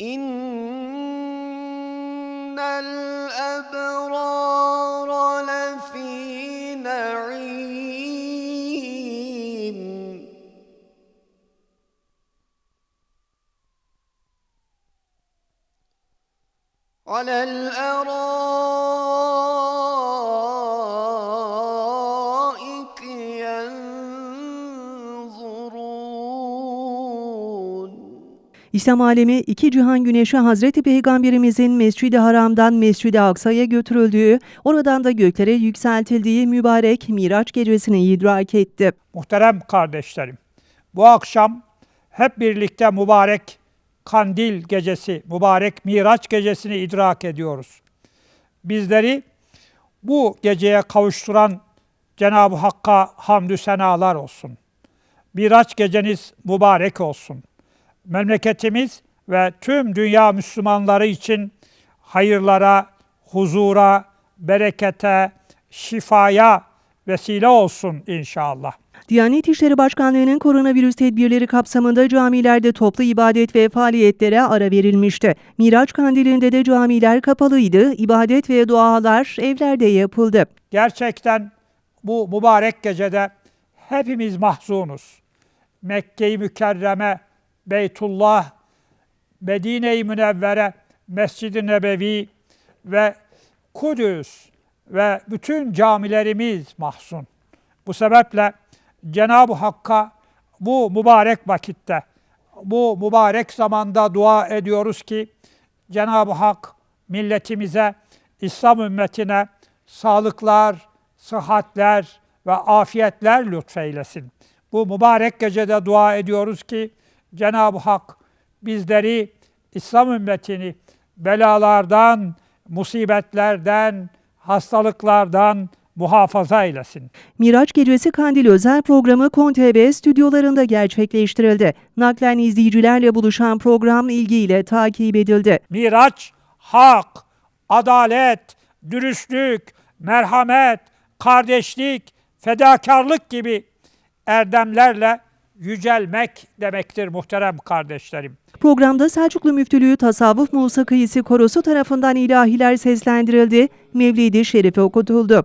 إن الأبرار لفي نعيم. على الأرائك İslam alemi iki cihan güneşi Hazreti Peygamberimizin Mescid-i Haram'dan Mescid-i Aksa'ya götürüldüğü, oradan da göklere yükseltildiği mübarek Miraç gecesini idrak etti. Muhterem kardeşlerim, bu akşam hep birlikte mübarek kandil gecesi, mübarek miraç gecesini idrak ediyoruz. Bizleri bu geceye kavuşturan Cenab-ı Hakk'a hamdü senalar olsun. Miraç geceniz mübarek olsun. Memleketimiz ve tüm dünya Müslümanları için hayırlara, huzura, berekete, şifaya vesile olsun inşallah. Diyanet İşleri Başkanlığı'nın koronavirüs tedbirleri kapsamında camilerde toplu ibadet ve faaliyetlere ara verilmişti. Miraç kandilinde de camiler kapalıydı, ibadet ve dualar evlerde yapıldı. Gerçekten bu mübarek gecede hepimiz mahzunuz. Mekke-i Mükerreme, Beytullah, Medine-i Münevvere, Mescid-i Nebevi ve Kudüs ve bütün camilerimiz mahzun. Bu sebeple Cenab-ı Hakk'a bu mübarek vakitte, bu mübarek zamanda dua ediyoruz ki Cenab-ı Hak milletimize, İslam ümmetine sağlıklar, sıhhatler ve afiyetler lütfeylesin. Bu mübarek gecede dua ediyoruz ki Cenab-ı Hak bizleri, İslam ümmetini belalardan, musibetlerden, hastalıklardan muhafaza eylesin. Miraç Gecesi Kandil özel programı KonTV stüdyolarında gerçekleştirildi. Naklen izleyicilerle buluşan program ilgiyle takip edildi. Miraç, hak, adalet, dürüstlük, merhamet, kardeşlik, fedakarlık gibi erdemlerle yücelmek demektir muhterem kardeşlerim. Programda Selçuklu Müftülüğü Tasavvuf Musikisi Korosu tarafından ilahiler seslendirildi, Mevlid-i Şerife okutuldu.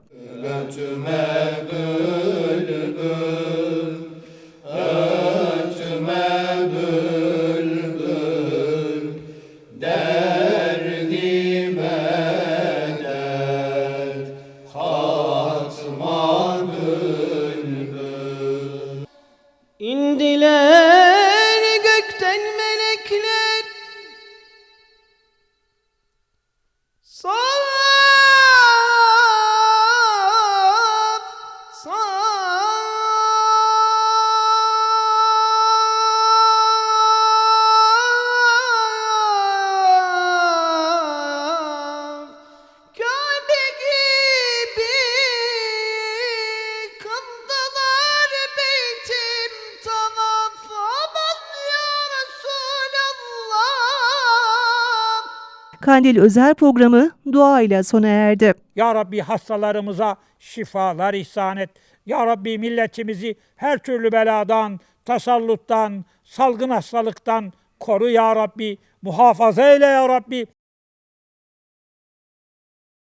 Kandil özel programı dua ile sona erdi. Ya Rabbi hastalarımıza şifalar ihsan et. Ya Rabbi milletimizi her türlü beladan, tasalluttan, salgın hastalıktan koru ya Rabbi. Muhafaza eyle ya Rabbi.